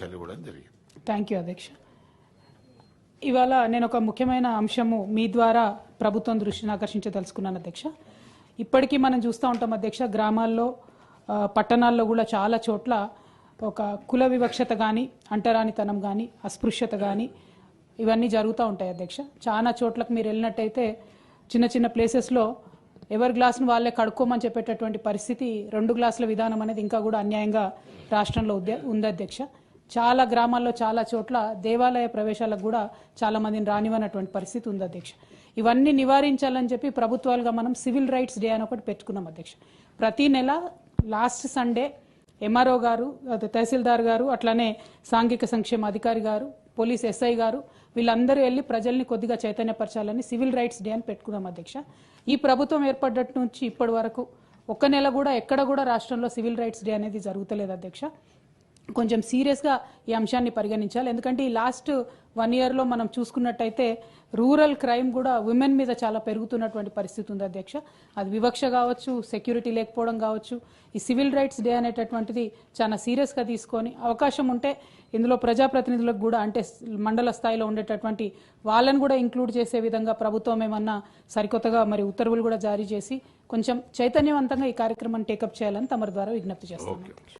ఆదేశాలు ఇవ్వడం జరిగింది. థ్యాంక్ యూ అధ్యక్ష ఇవాళ నేను ఒక ముఖ్యమైన అంశము మీ ద్వారా ప్రభుత్వం దృష్టిని ఆకర్షించదలుచుకున్నాను అధ్యక్ష. ఇప్పటికీ మనం చూస్తూ ఉంటాం అధ్యక్ష గ్రామాల్లో పట్టణాల్లో కూడా చాలా చోట్ల ఒక కుల వివక్షత కానీ అంటరానితనం కానీ అస్పృశ్యత కానీ ఇవన్నీ జరుగుతూ ఉంటాయి అధ్యక్ష. చాలా చోట్లకు మీరు వెళ్ళినట్టయితే చిన్న చిన్న ప్లేసెస్లో ఎవరి గ్లాసును వాళ్ళే కడుక్కోమని చెప్పేటటువంటి పరిస్థితి రెండు గ్లాసుల విధానం అనేది ఇంకా కూడా అన్యాయంగా రాష్ట్రంలో ఉంది అధ్యక్ష. చాలా గ్రామాల్లో చాలా చోట్ల దేవాలయ ప్రవేశాలకు కూడా చాలా మందిని రానివ్వనటువంటి పరిస్థితి ఉంది అధ్యక్ష. ఇవన్నీ నివారించాలని చెప్పి ప్రభుత్వాలుగా మనం సివిల్ రైట్స్ డే అని ఒకటి పెట్టుకున్నాం అధ్యక్ష. ప్రతి నెల లాస్ట్ సండే ఎంఆర్ఓ గారు తహసీల్దార్ గారు అట్లానే సాంఘిక సంక్షేమ అధికారి గారు పోలీస్ ఎస్ఐ గారు వీళ్ళందరూ వెళ్ళి ప్రజల్ని కొద్దిగా చైతన్యపరచాలని సివిల్ రైట్స్ డే అని పెట్టుకున్నాం అధ్యక్ష. ఈ ప్రభుత్వం ఏర్పడ్డట్టు నుంచి ఇప్పటి వరకు ఒక్క నెల కూడా ఎక్కడ కూడా రాష్ట్రంలో సివిల్ రైట్స్ డే అనేది జరుగుతలేదు అధ్యక్ష. కొంచెం సీరియస్గా ఈ అంశాన్ని పరిగణించాలి. ఎందుకంటే ఈ లాస్ట్ వన్ ఇయర్లో మనం చూసుకున్నట్టయితే రూరల్ క్రైమ్ కూడా ఉమెన్ మీద చాలా పెరుగుతున్నటువంటి పరిస్థితి ఉంది అధ్యక్ష. అది వివక్ష కావచ్చు సెక్యూరిటీ లేకపోవడం కావచ్చు ఈ సివిల్ రైట్స్ డే అనేటటువంటిది చాలా సీరియస్గా తీసుకొని అవకాశం ఉంటే ఇందులో ప్రజాప్రతినిధులకు కూడా అంటే మండల స్థాయిలో ఉండేటటువంటి వాళ్ళని కూడా ఇంక్లూడ్ చేసే విధంగా ప్రభుత్వం ఏమన్నా సరికొత్తగా మరి ఉత్తర్వులు కూడా జారీ చేసి కొంచెం చైతన్యవంతంగా ఈ కార్యక్రమాన్ని టేకప్ చేయాలని తమరి ద్వారా విజ్ఞప్తి చేస్తాను